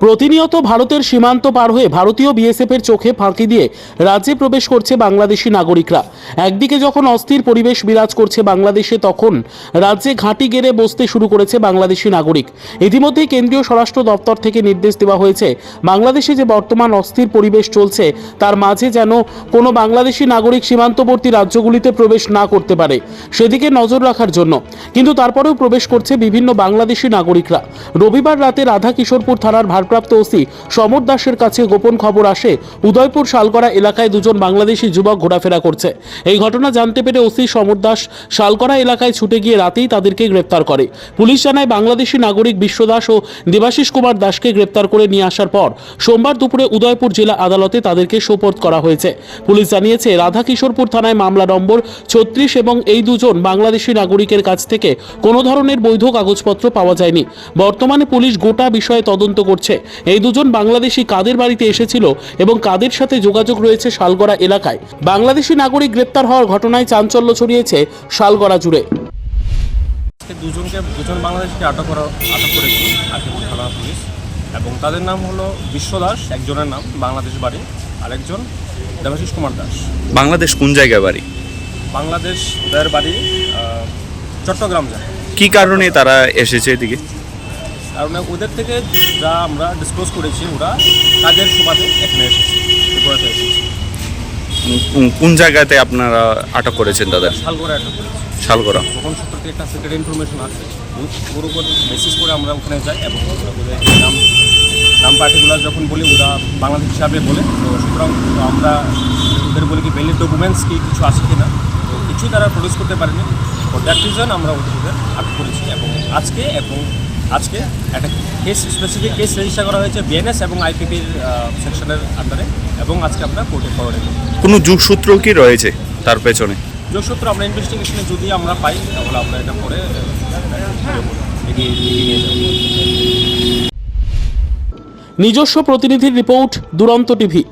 প্রতিনিয়ত ভারতের সীমান্ত পার হয়ে ভারতীয় বিএসএফ এর চোখে ফাঁকি দিয়ে রাজ্যে প্রবেশ করছে বাংলাদেশি নাগরিকরা। একদিকে যখন অস্থির পরিবেশ বিরাজ করছে বাংলাদেশে, তখন রাজ্যে ঘাঁটি গেড়ে বসতে শুরু করেছে বাংলাদেশি নাগরিক। ইতিমধ্যে কেন্দ্রীয় স্বরাষ্ট্র দপ্তর থেকে নির্দেশ দেওয়া হয়েছে, বাংলাদেশে যে বর্তমান অস্থির পরিবেশ চলছে, তার মাঝে যেন কোনো বাংলাদেশি নাগরিক সীমান্তবর্তী রাজ্যগুলিতে প্রবেশ না করতে পারে। সেদিকে নজর রাখার জন্য। কিন্তু তারপরেও প্রবেশ করছে বিভিন্ন বাংলাদেশি নাগরিকরা। রবিবার রাতে রাধা কিশোরপুর থানার ভারপ্রাপ্ত ওসি সমর দাসের কাছে গোপন খবর আসে, উদয়পুর শালকরা এলাকায় দুজন বাংলাদেশি যুবক ঘোরাফেরা করছে। এই ঘটনা জানতে পেরে ওসি সমর দাস শালকরা এলাকায় ছুটে গিয়ে রাতেই তাদেরকে গ্রেপ্তার করে। পুলিশ জানায়, বাংলাদেশি নাগরিক বিশ্ব দাস ও দেবাশিস কুমার দাসকে গ্রেপ্তার করে নিয়ে আসার পর সোমবার দুপুরে উদয়পুর জেলা আদালতে তাদেরকে সোপর্দ করা হয়েছে। পুলিশ জানিয়েছে রাধা কিশোরপুর থানায় মামলা নম্বর ছত্রিশ এবং এই দুজন বাংলাদেশি নাগরিকের কাছ থেকে কোনো ধরনের বৈধ কাগজপত্র পাওয়া যায়নি। বর্তমানে পুলিশ গোটা বিষয়ে তদন্ত করছে। এই দুজন বাংলাদেশি কাদের বাড়িতে এসেছিল এবং কাদের সাথে যোগাযোগ রয়েছে শালগড়া এলাকায়? বাংলাদেশি নাগরিক গ্রেপ্তার হওয়ার ঘটনায় চাঞ্চল্য ছড়িয়েছে শালগড়া জুড়ে। দুজনকে দুজন বাংলাদেশকে আটক করা আটক করেছি আকিপুর থানা পুলিশ। এবং তাদের নাম হলো বিশ্ব দাস একজনের নাম বাংলাদেশ বাড়ি আরেকজন দেবাশিস কুমার দাস। বাংলাদেশ কোন জায়গায় বাড়ি? বাংলাদেশ ওদের বাড়ি আহ, চট্টগ্রাম যায় কি কারণে তারা এসেছে এদিকে? কারণ ওদের থেকে যা আমরা ডিসক্লোজ করেছি ওরা কাজের সুবাদে এখানে এসেছে ত্রিপুরাতে এসেছে। কোন জায়গাতে আপনারা আটক করেছেন তাদের? শালগড়ে আটক করেছি। শালগড়া। গোপন সূত্র থেকে একটা সিক্রেট ইনফরমেশন আছে ওর- উপর বেসিস করে আমরা ওখানে যাই এবং ওদের নাম নাম পার্টিকুলার যখন বলি ওরা বাংলাদেশ হিসাবে বলে। তো সুতরাং আমরা ওদের বলি কি ভ্যালিড ডকুমেন্টস কি কিছু আছে কি না তো কিছুই তারা প্রডিউস করতে পারেনি। ফর দ্যাট রিজন আমরা ওদের আটক করেছি এবং আজকে এবং আজকে একটা কেস স্পেসিফিক কেস রেজিস্টার করা হয়েছে বিএনএস এবং আইপিপির সেকশনের আন্ডারে এবং আজকে আমরা কোর্টে ফরওয়ার্ড করি কোনো যুগসূত্র কি রয়েছে তার পেছনে? যোগসূত্র আমরা ইনভেস্টিগেশনে যদি আমরা পাই তাহলে আমরা এটা এগিয়ে নিয়ে যাব। নিজস্ব প্রতিনিধির রিপোর্ট দুরন্ত টিভি।